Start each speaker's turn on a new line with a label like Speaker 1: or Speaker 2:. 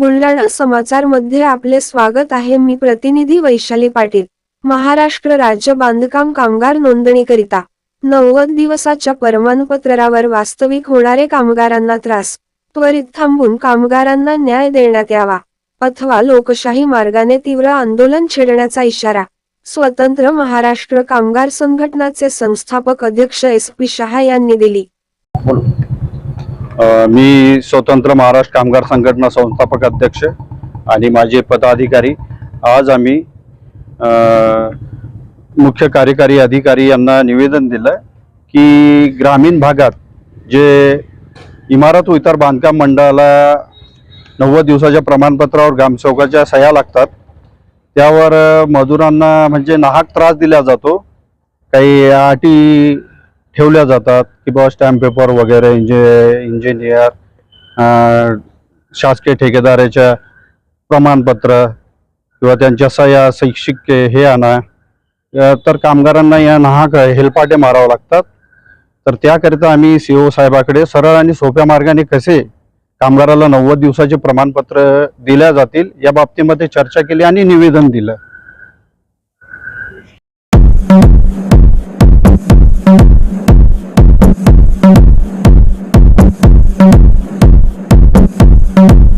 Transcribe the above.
Speaker 1: बुलढाणा समाचारमध्ये आपले स्वागत आहे. मी प्रतिनिधी वैशाली पाटील महाराष्ट्र राज्य बांधकाम कामगार नोंदणीकरिता. नव्वद दिवसाच्या परमानपत्रावर वास्तविक होणारे कामगारांना त्रास त्वरित थांबून कामगारांना न्याय देण्यात यावा अथवा लोकशाही मार्गाने तीव्र आंदोलन छेडण्याचा इशारा. स्वतंत्र महाराष्ट्र कामगार संघटनाचे संस्थापक अध्यक्ष एस पी शहा यांनी दिली.
Speaker 2: मी स्वतंत्र महाराष्ट्र कामगार संघटना संस्थापक अध्यक्ष आणि माझे पदाधिकारी. आज आम्ही मुख्य कार्यकारी अधिकारी यांना निवेदन दिलं की ग्रामीण भागात जे इमारत व इतर बांधकाम मंडळाला नव्वद दिवसाच्या प्रमाणपत्रावर ग्रामसेवकाच्या सह्या लागतात त्यावर मजुरांना म्हणजे नाहक त्रास दिला जातो. काही अटी ठेवल्या जातात किंवा स्टॅम्प पेपर वगैरे इंजि इंजिनियर शासकीय ठेकेदाराच्या प्रमाणपत्र किंवा त्यांच्या सह्या शैक्षिक हे आणा. तर कामगारांना या नाहक हेलपाटे मारावं लागतात. तर त्याकरिता आम्ही सी ओ साहेबाकडे सरळ आणि सोप्या मार्गाने कसे कामगाराला नव्वद दिवसाचे प्रमाणपत्र दिल्या जातील या बाबतीमध्ये चर्चा केली आणि निवेदन दिलं. thank you.